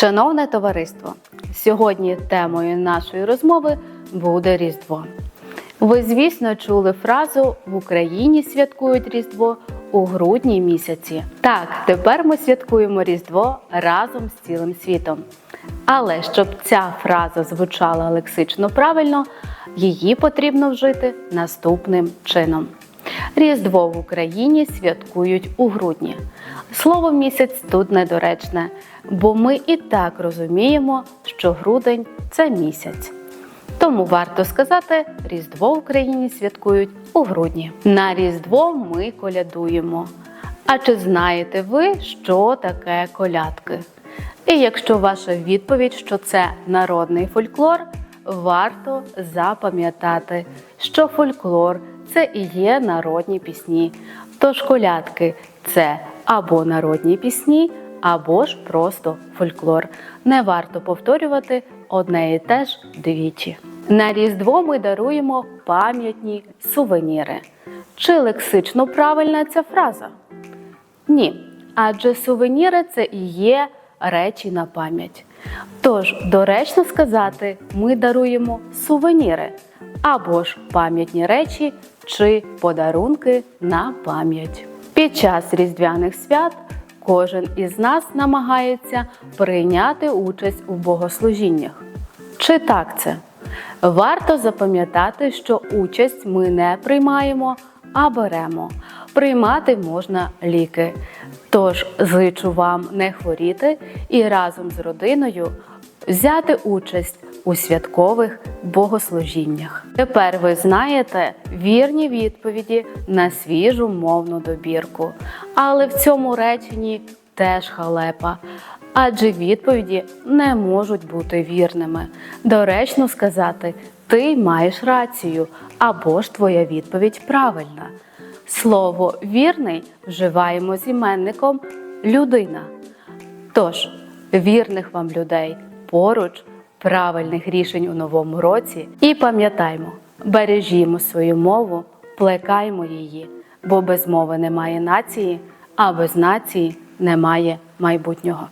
Шановне товариство, сьогодні темою нашої розмови буде Різдво. Ви, звісно, чули фразу в Україні святкують Різдво у грудні місяці. Так, тепер ми святкуємо Різдво разом з цілим світом. Але щоб ця фраза звучала лексично правильно, її потрібно вжити наступним чином. Різдво в Україні святкують у грудні. Слово місяць тут недоречне, бо ми і так розуміємо, що грудень це місяць. Тому варто сказати, Різдво в Україні святкують у грудні. На Різдво ми колядуємо. А чи знаєте ви, що таке колядки? І якщо ваша відповідь, що це народний фольклор, варто запам'ятати, що фольклор це і є народні пісні. Тож колядки це або народні пісні, або ж просто фольклор. Не варто повторювати одне і те ж двічі. На Різдво ми даруємо пам'ятні сувеніри. Чи лексично правильна ця фраза? Ні, адже сувеніри це і є речі на пам'ять. Тож доречно сказати, ми даруємо сувеніри або ж пам'ятні речі чи подарунки на пам'ять. Під час різдвяних свят кожен із нас намагається прийняти участь у богослужіннях. Чи так це? Варто запам'ятати, що участь ми не приймаємо, а беремо. Приймати можна ліки. Тож зичу вам не хворіти і разом з родиною взяти участь у святкових богослужіннях. Тепер ви знаєте вірні відповіді на свіжу мовну добірку. Але в цьому реченні теж халепа. Адже відповіді не можуть бути вірними. Доречно сказати, ти маєш рацію, або ж твоя відповідь правильна. Слово вірний вживаємо з іменником людина. Тож, вірних вам людей поруч, правильних рішень у новому році і пам'ятаймо, бережімо свою мову, плекаймо її, бо без мови немає нації, а без нації немає майбутнього.